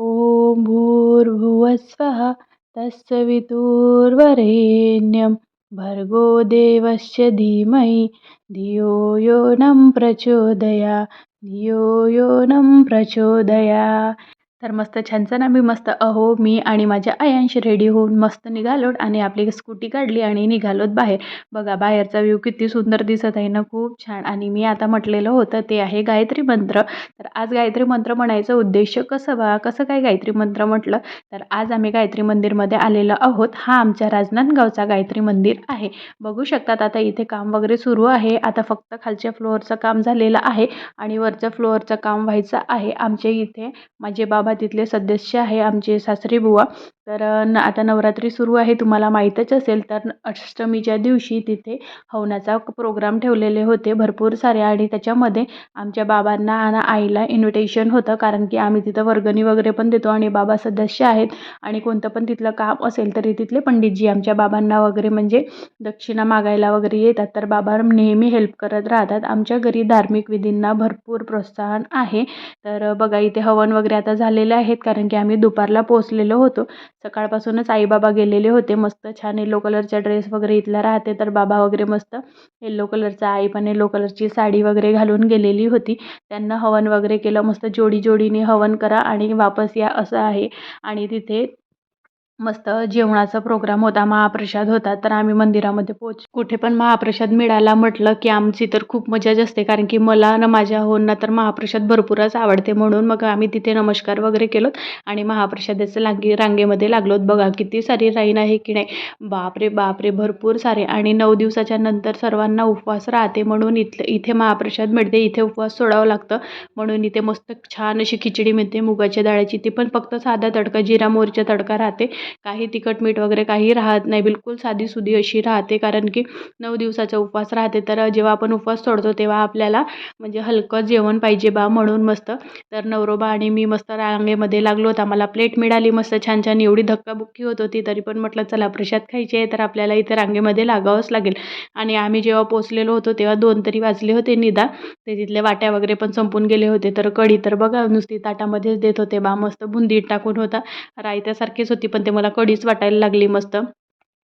ॐ भूर्भुवः स्वः भर्गो देवस्य धीमहि धियो यो नः प्रचोदयात् धियो यो नः प्रचोदयात् तर मस्त छान छान आम्ही मस्त अहो मी आणि माझ्या आयांश रेडी होऊन मस्त निघालोत आणि आपली स्कूटी काढली आणि निघालोत बाहेर. बघा बाहेरचा व्ह्यू किती सुंदर दिसत आहे ना खूप छान. आणि मी आता म्हटलेलं होतं ते आहे गायत्री मंत्र. तर आज गायत्री मंत्र म्हणायचं उद्देश कसं बा? कसं काय गायत्री मंत्र म्हटलं? तर आज आम्ही गायत्री मंदिरमध्ये आलेलो आहोत. हा आमच्या राजनांदगावचा गायत्री मंदिर आहे. बघू शकतात आता इथे काम वगैरे सुरू आहे. आता फक्त खालच्या फ्लोअरचं काम झालेलं आहे आणि वरच्या फ्लोअरचं काम व्हायचं आहे. आमच्या इथे माझे बाबा तिथले सदस्य आहे आमचे सासरी बुवा. तर न आता नवरात्री सुरू आहे तुम्हाला माहीतच असेल तर अष्टमीच्या दिवशी तिथे हवनाचा प्रोग्राम ठेवलेले होते भरपूर सारे. आणि त्याच्यामध्ये आमच्या बाबांना आणि आईला इन्व्हिटेशन होतं कारण की आम्ही तिथं वर्गणी वगैरे पण देतो आणि बाबा सदस्य आहेत. आणि कोणतं पण तिथलं काम असेल तरी तिथले पंडितजी आमच्या बाबांना वगैरे म्हणजे दक्षिणा मागायला वगैरे येतात. तर बाबा नेहमी हेल्प करत राहतात. आमच्या घरी धार्मिक विधींना भरपूर प्रोत्साहन आहे. तर बघा इथे हवन वगैरे आता झालेले आहेत कारण की आम्ही दुपारला पोचलेलो होतो. सकाळपासूनच आईबाबा गेलेले होते. मस्त छान येलो कलरचा ड्रेस वगैरे इथला राहते. तर बाबा वगैरे मस्त येल्लो कलरचा आई पण येल्लो कलरची साडी वगैरे घालून गेलेली होती. त्यांना हवन वगैरे केलं. मस्त जोडी जोडीने हवन करा आणि वापस या असं आहे. आणि तिथे मस्त जेवणाचा प्रोग्राम होता महाप्रसाद होता तर आम्ही मंदिरामध्ये पोच कुठे पण महाप्रसाद मिळाला म्हटलं की आमची तर खूप मजाच असते कारण की मला ना माझ्या होणं तर महाप्रसाद भरपूरच आवडते म्हणून मग आम्ही तिथे नमस्कार वगैरे केलोत आणि महाप्रसादाचं लागी रांगेमध्ये लागलोत. बघा किती सारी राईन आहे की नाही. बापरे बापरे भरपूर सारे. आणि नऊ दिवसाच्या नंतर सर्वांना उपवास राहते म्हणून इथलं इथे महाप्रसाद मिळते इथे उपवास सोडावं लागतं. म्हणून इथे मस्त छान अशी खिचडी मिळते मुगाच्या डाळ्याची. ती पण फक्त साधा तडका जिरा मोहरीचा तडका राहते. काही तिखट मीठ वगैरे काही राहत नाही. बिलकुल साधीसुधी अशी राहते. कारण की नऊ दिवसाचा उपवास राहते. तर जेव्हा आपण उपवास सोडतो तेव्हा आपल्याला म्हणजे हलकं जेवण पाहिजे बा म्हणून मस्त. तर नवरोबा आणि मी मस्त रांगेमध्ये लागलो होता. मला प्लेट मिळाली मस्त छान छान. एवढी धक्काबुक्की होत होती तरी पण म्हटलं चला प्रसाद खायची आहे तर आपल्याला इथे रांगेमध्ये लागावंच लागेल. आणि आम्ही जेव्हा पोचलेलो होतो तेव्हा दोन तरी वाजले होते निदा. ते तिथले वाट्या वगैरे पण संपून गेले होते. तर कढी तर बघा नुसती ताटामध्येच देत होते बा. मस्त बुंदी टाकून होता. रायत्यासारखीच होती पण ते मला कढीच वाटायला लागली मस्त.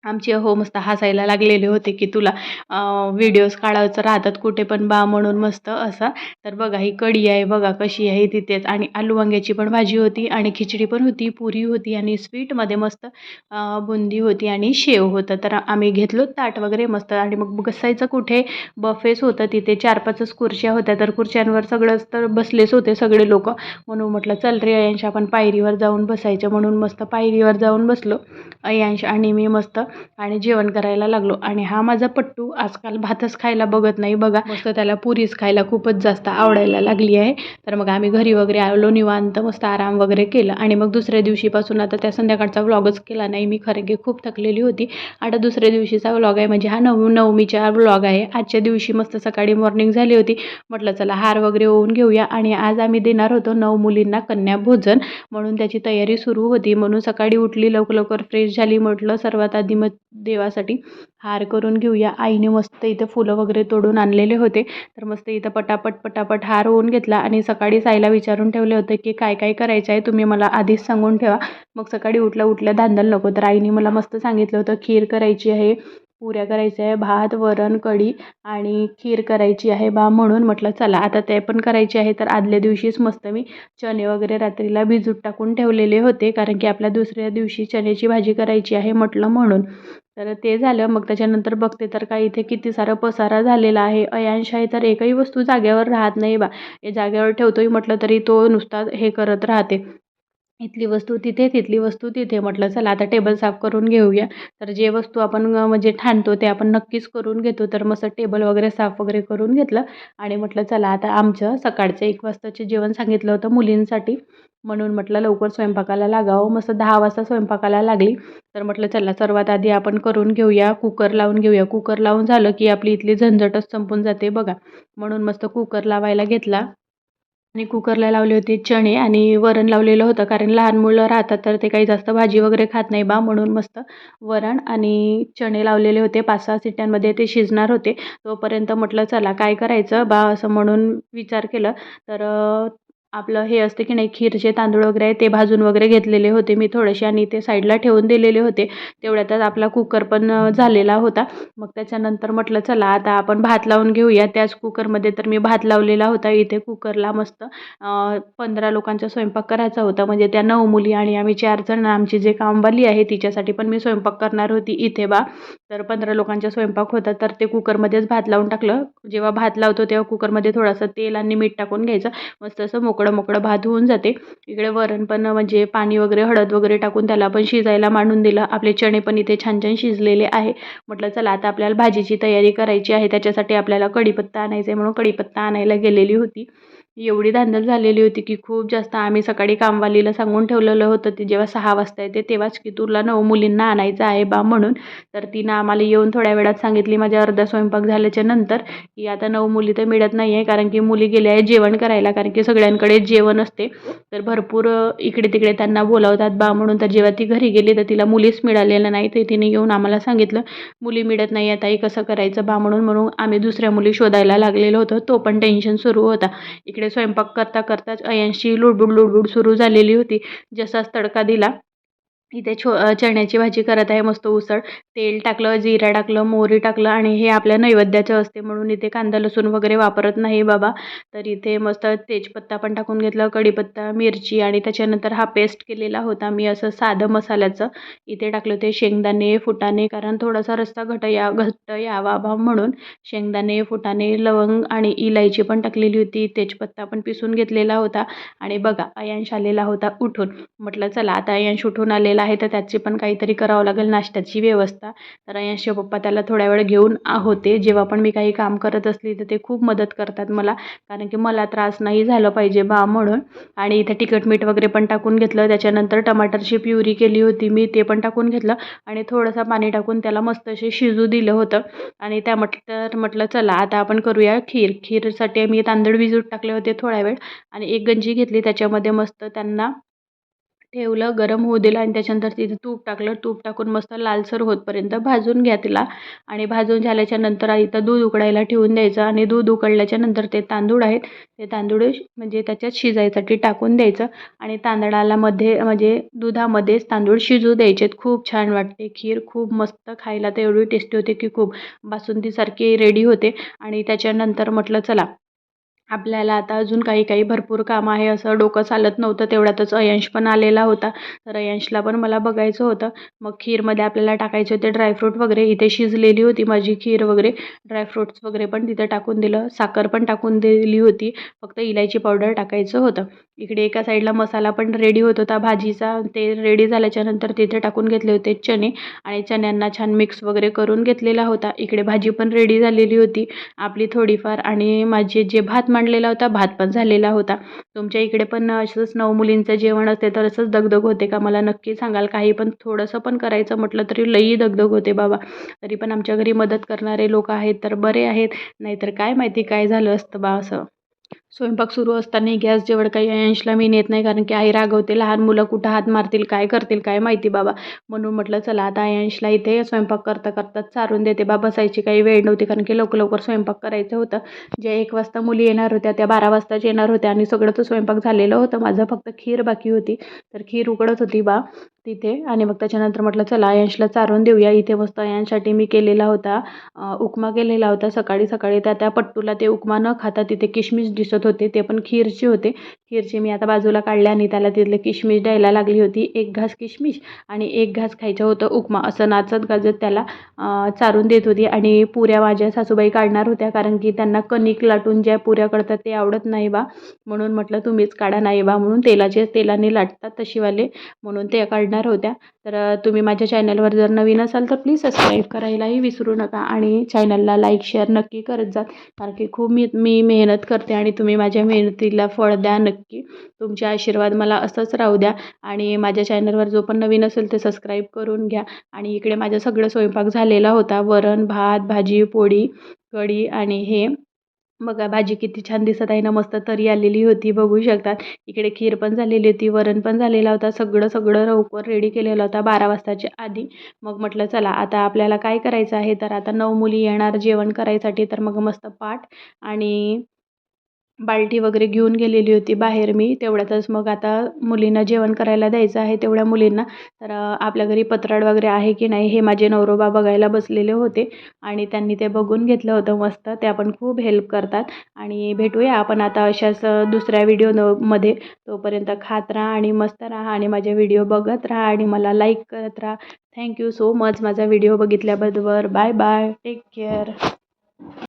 आमची अहो मस्त हसायला लागलेले होते की तुला व्हिडिओज काढायचं राहतात कुठे पण बा म्हणून मस्त असा. तर बघा ही कढी आहे बघा कशी आहे तिथेच आणि आलू वांग्याची पण भाजी होती आणि खिचडी पण होती पुरी होती आणि स्वीटमध्ये मस्त बुंदी होती आणि शेव होतं. तर आम्ही घेतलो ताट वगैरे मस्त आणि मग बसायचं कुठे? बफेस होतं तिथे. चार पाचच खुर्च्या होत्या तर खुर्च्यांवर सगळंच तर बसलेच होते सगळे लोक. म्हणून म्हटलं चल रे अयांश आपण पायरीवर जाऊन बसायचं. म्हणून मस्त पायरीवर जाऊन बसलो अयांश आणि मी मस्त आणि जेवण करायला लागलो. आणि हा माझा पट्टू आजकाल भातच खायला बघत नाही बघा. मस्त. त्याला पुरीच खायला खूपच जास्त आवडायला लागली आहे. तर मग आम्ही घरी वगैरे आलो निवांत मस्त आराम वगैरे केलं. आणि मग दुसऱ्या दिवशीपासून आता त्या संध्याकाळचा व्लॉगच केला नाही. मी खरं की खूप थकलेली होती. आता दुसऱ्या दिवशीचा व्लॉग आहे. म्हणजे हा नऊ नवमीचा व्लॉग आहे. आजच्या दिवशी मस्त सकाळी मॉर्निंग झाली होती. म्हटलं चला हार वगैरे होऊन घेऊया. आणि आज आम्ही देणार होतो नऊ मुलींना कन्या भोजन. म्हणून त्याची तयारी सुरू होती. म्हणून सकाळी उठली लवकर लवकर फ्रेश झाली. म्हटलं सर्वात आधी मग देवासाठी हार करून घेऊया. आईने मस्त इथं फुलं वगैरे तोडून आणलेले होते. तर मस्त इथं पटापट पटापट हार होऊन घेतला आणि सकाळी साईला विचारून ठेवले होते की काय काय करायचं आहे तुम्ही मला आधीच सांगून ठेवा. मग सकाळी उठल्या उठल्या धांदल नको. तर आईने मला मस्त सांगितलं होतं खीर करायची आहे. पुऱ्या करायच्या आहे भात वरण कढी आणि खीर करायची आहे बा म्हणून म्हटलं चला आता ते पण करायचे आहे. तर आदल्या दिवशीच मस्त मी चणे वगैरे रात्रीला भिजूत टाकून ठेवलेले होते कारण की आपल्या दुसऱ्या दिवशी चण्याची भाजी करायची आहे म्हटलं म्हणून. तर ते झालं मग त्याच्यानंतर बघते तर काय इथे किती सारा पसारा झालेला आहे. अयांश आहे तर एकही वस्तू जागेवर राहत नाही बा. हे जागेवर ठेवतोय म्हटलं तरी तो नुसता हे करत राहते. इथली वस्तू तिथे तिथली वस्तू तिथे. म्हटलं चला आता टेबल साफ करून घेऊया. तर जे वस्तू आपण म्हणजे ठाणतो ते आपण नक्कीच करून घेतो. तर मस्त टेबल वगैरे साफ वगैरे करून घेतलं. आणि म्हटलं चला आता आमचं सकाळचं एक वाजताचे जेवण सांगितलं होतं मुलींसाठी. म्हणून म्हटलं लवकर स्वयंपाकाला लागावं. मस्त दहा वाजता स्वयंपाकाला लागली. तर म्हटलं चला सर्वात आधी आपण करून घेऊया. कुकर लावून घेऊया. कुकर लावून झालं की आपली इथली झंझटच संपून जाते बघा. म्हणून मस्त कुकर लावायला घेतला. आणि कुकरला लावले होते चणे आणि वरण लावलेलं होतं कारण लहान मुलं राहतात तर ते काही जास्त भाजी वगैरे खात नाही बा म्हणून मस्त वरण आणि चणे लावलेले होते. पाच सहा सिट्ट्यांमध्ये ते शिजणार होते. तोपर्यंत म्हटलं चला काय करायचं बा? असं म्हणून विचार केलं. तर आपलं हे असते की नाही खीरचे तांदूळ वगैरे आहे ते भाजून वगैरे घेतलेले होते मी थोडेसे आणि ते साईडला ठेवून दिलेले होते. तेवढ्यातच आपला कुकर पण झालेला होता. मग त्याच्यानंतर म्हटलं चला आता आपण भात लावून घेऊया. त्याच कुकरमध्ये तर मी भात लावलेला होता इथे कुकरला मस्त. पंधरा लोकांचा स्वयंपाक करायचा होता. म्हणजे त्या नऊ मुली आणि आम्ही चार जण आमची जे कामवाली आहे तिच्यासाठी पण मी स्वयंपाक करणार होती इथे बा. तर पंधरा लोकांचा स्वयंपाक होता तर ते कुकरमध्येच भात लावून टाकलं. जेव्हा भात लावतो तेव्हा कुकरमध्ये थोडंसं तेल आणि मीठ टाकून घ्यायचं. मस्त असं मोकळं मोकळं भात होऊन जाते. इकडे वरण पण म्हणजे पाणी वगैरे हळद वगैरे टाकून त्याला पण शिजायला मांडून दिलं. आपले चणे पण इथे छान छान शिजलेले आहे. म्हटलं चला आता आपल्याला भाजीची तयारी करायची आहे. त्याच्यासाठी आपल्याला कढीपत्ता आणायचा आहे म्हणून कढीपत्ता आणायला गेलेली होती. एवढी धांदल झालेली होती की खूप जास्त आम्ही सकाळी कामवालीला सांगून ठेवलेलं होतं ते जेव्हा सहा वाजता येते तेव्हाच की तुला नऊ मुलींना आणायचं आहे बा म्हणून. तर तिनं आम्हाला येऊन थोड्या वेळात सांगितली माझ्या अर्धा स्वयंपाक झाल्याच्यानंतर की आता नऊ मुली तर मिळत नाही आहे कारण की मुली गेल्या आहे जेवण करायला कारण की सगळ्यांकडे जेवण असते. तर भरपूर इकडे तिकडे त्यांना बोलावतात बा म्हणून. तर जेव्हा ती घरी गेली तर तिला मुलीच मिळालेल्या नाही तर तिने येऊन आम्हाला सांगितलं मुली मिळत नाही आहे ताई कसं करायचं बा म्हणून. म्हणून आम्ही दुसऱ्या मुली शोधायला लागलेलो होतो. तो पण टेन्शन सुरू होता. इकडे स्वयंपाक करता करताच अयांशी लुडबुड लुडबुड सुरू झालेली होती. जसाच तडका दिला. इथे छो चण्याची भाजी करत आहे मस्त उसळ. तेल टाकलं जिरा टाकलं मोहरी टाकलं आणि हे आपल्या नैवेद्याचं असते म्हणून इथे कांदा लसूण वगैरे वापरत नाही बाबा. तर इथे मस्त तेजपत्ता पण टाकून घेतलं कढीपत्ता मिरची आणि त्याच्यानंतर हा पेस्ट केलेला होता. मी असं साधं मसाल्याचं इथे टाकलं ते शेंगदाणे फुटाणे कारण थोडासा रस्ता घट या घट्ट यावा बा म्हणून शेंगदाणे फुटाणे लवंग आणि इलायची पण टाकलेली होती. तेजपत्ता पण पिसून घेतलेला होता आणि बघा अयांश आलेला होता उठून. म्हटलं चला आता अयांश उठून आलेला आहे तर त्याची पण काहीतरी करावं लागेल नाश्त्याची व्यवस्था. तर यश पप्पा त्याला थोड्या वेळ घेऊन होते. जेव्हा पण मी काही काम करत असली तर ते खूप मदत करतात मला. कारण की मला त्रास नाही झाला पाहिजे बा म्हणून. आणि इथे तिखट मीठ वगैरे पण टाकून घेतलं. त्याच्यानंतर टमाटरची प्युरी केली होती मी ते पण टाकून घेतलं. आणि थोडंसं पाणी टाकून त्याला मस्त असे शिजू दिलं होतं. आणि त्या म्हटलं तर म्हटलं चला आता आपण करूया खीर. खीरसाठी मी तांदूळ भिजून टाकले होते थोड्या वेळ. आणि एक गंजी घेतली. त्याच्यामध्ये मस्त त्यांना ठेवलं गरम होऊ दिलं आणि त्याच्यानंतर तिथे तूप टाकलं. तूप टाकून मस्त लालसर होतपर्यंत भाजून घ्या तिला आणि भाजून झाल्याच्यानंतर इथं दूध उकडायला ठेवून द्यायचं आणि दूध उकडल्याच्या नंतर ते तांदूळ आहेत ते तांदूळ म्हणजे त्याच्यात शिजायसाठी टाकून द्यायचं आणि तांदळाला मध्ये म्हणजे दुधामध्येच तांदूळ शिजू द्यायचेत. खूप छान वाटते खीर खूप मस्त खायला तर एवढी टेस्टी होते की खूप. बासुंदीसारखी रेडी होते आणि त्याच्यानंतर म्हटलं चला आपल्याला आता अजून काही काही भरपूर काम आहे. असं डोकं चालत नव्हतं. तेवढ्यातच अयंश पण आलेला होता. तर अयंशला पण मला बघायचं होतं. मग खीरमध्ये आपल्याला टाकायचे होते ड्रायफ्रूट वगैरे. इथे शिजलेली होती माझी खीर वगैरे. ड्रायफ्रूट्स वगैरे पण तिथे टाकून दिलं. साखर पण टाकून दिली होती. फक्त इलायची पावडर टाकायचं होतं. इकडे एका साईडला मसाला पण रेडी होत होता. भाजीचा ते रेडी झाल्याच्यानंतर तिथे टाकून घेतले होते चणे. आणि चण्यांना छान मिक्स वगैरे करून घेतलेला होता. इकडे भाजी पण रेडी झालेली होती. आपली थोडीफार. आणि माझे जे भात मांडलेला होता भात पण झालेला होता. तुमच्या इकडे पण असंच नऊ मुलींचं जेवण असते तर असंच दगदग होते का? मला नक्की सांगाल काही पण थोडंसं पण करायचं म्हटलं तरी लई दगदग होते बाबा. तरी पण आमच्या घरी मदत करणारे लोक आहेत तर बरे आहेत. नाहीतर काय माहिती काय झालं असतं बा असं. स्वयंपाक सुरू असताना गॅस जेवढं काही अयांशला मी नेत नाही कारण की आई रागवते लहान मुलं कुठं हात मारतील काय करतील काय माहिती बाबा. म्हणून म्हटलं चला आता अयांशला इथे स्वयंपाक करता करता चारून देते. बा बसायची काही वेळ नव्हती कारण की लवकर लवकर स्वयंपाक करायचं होतं. जे एक वाजता मुली येणार होत्या त्या बारा वाजताच येणार होत्या आणि सगळं स्वयंपाक झालेलं होतं. माझं फक्त खीर बाकी होती. तर खीर उकडत होती बा तिथे. आणि मग त्याच्यानंतर म्हटलं चला अयांशला चारून देऊया. इथे मस्त अयांशसाठी मी केलेला होता उपमा केलेला होता. सकाळी सकाळी त्या त्या पट्टूला ते उपमा न खाता तिथे किशमिश दिसत होते ते पण खीरचे होते. मिरची मी आता बाजूला काढल्या आणि त्याला तिथले किशमिश द्यायला लागली होती. एक घास किशमिश आणि एक घास खायचं होतं उपमा. असं नाचत गाजत त्याला चारून देत होती आणि पुऱ्या माझ्या सासूबाई काढणार होत्या कारण की त्यांना कणिक लाटून ज्या पुऱ्या करतात ते आवडत नाही बा. म्हणून म्हटलं तुम्हीच काढा नाही बा. म्हणून तेलाचे तेलाने लाटतात तशीवाले म्हणून ते काढणार होत्या. तर तुम्ही माझ्या चॅनलवर जर नवीन असाल तर प्लीज सबस्क्राईब करायलाही विसरू नका आणि चॅनलला लाईक शेअर नक्की करत जा. कारण की खूप मी मी मेहनत करते आणि तुम्ही माझ्या मेहनतीला फळ द्या नक्की. तुमचे आशीर्वाद मला असंच राहू द्या. आणि माझ्या चॅनलवर जो पण नवीन असेल ते सबस्क्राईब करून घ्या. आणि इकडे माझं सगळं स्वयंपाक झालेला होता. वरण भात भाजी पोळी कढी आणि हे. बघा भाजी किती छान दिसत आहे ना मस्त तरी आलेली होती बघू शकतात. इकडे खीर पण झालेली होती वरण पण झालेला होता. सगळं सगळं लवकर रेडी केलेला होता बारा वाजताच्या आधी. मग म्हटलं चला आता आपल्याला काय करायचं आहे? तर आता नऊ मुली येणार जेवण करायसाठी. तर मग मस्त पाठ आणि बाल्टी वगैरे घेऊन गेलेली होती बाहेर मी तेवढ्यातच मग आता मुलींना जेवण करायला द्यायचं आहे तेवढ्या मुलींना. तर आपल्या घरी पत्राड वगैरे आहे की नाही हे माझे नवरोबा बघायला बसलेले होते आणि त्यांनी ते बघून घेतलं होतं मस्त. ते आपण खूप हेल्प करतात आणि भेटूया आपण आता अशाच दुसऱ्या व्हिडिओमध्ये. तोपर्यंत खात राहा आणि मस्त राहा आणि माझे व्हिडिओ बघत राहा आणि मला लाईक करत राहा. थँक्यू सो मच माझा व्हिडिओ बघितल्याबद्दल बाय बाय टेक केअर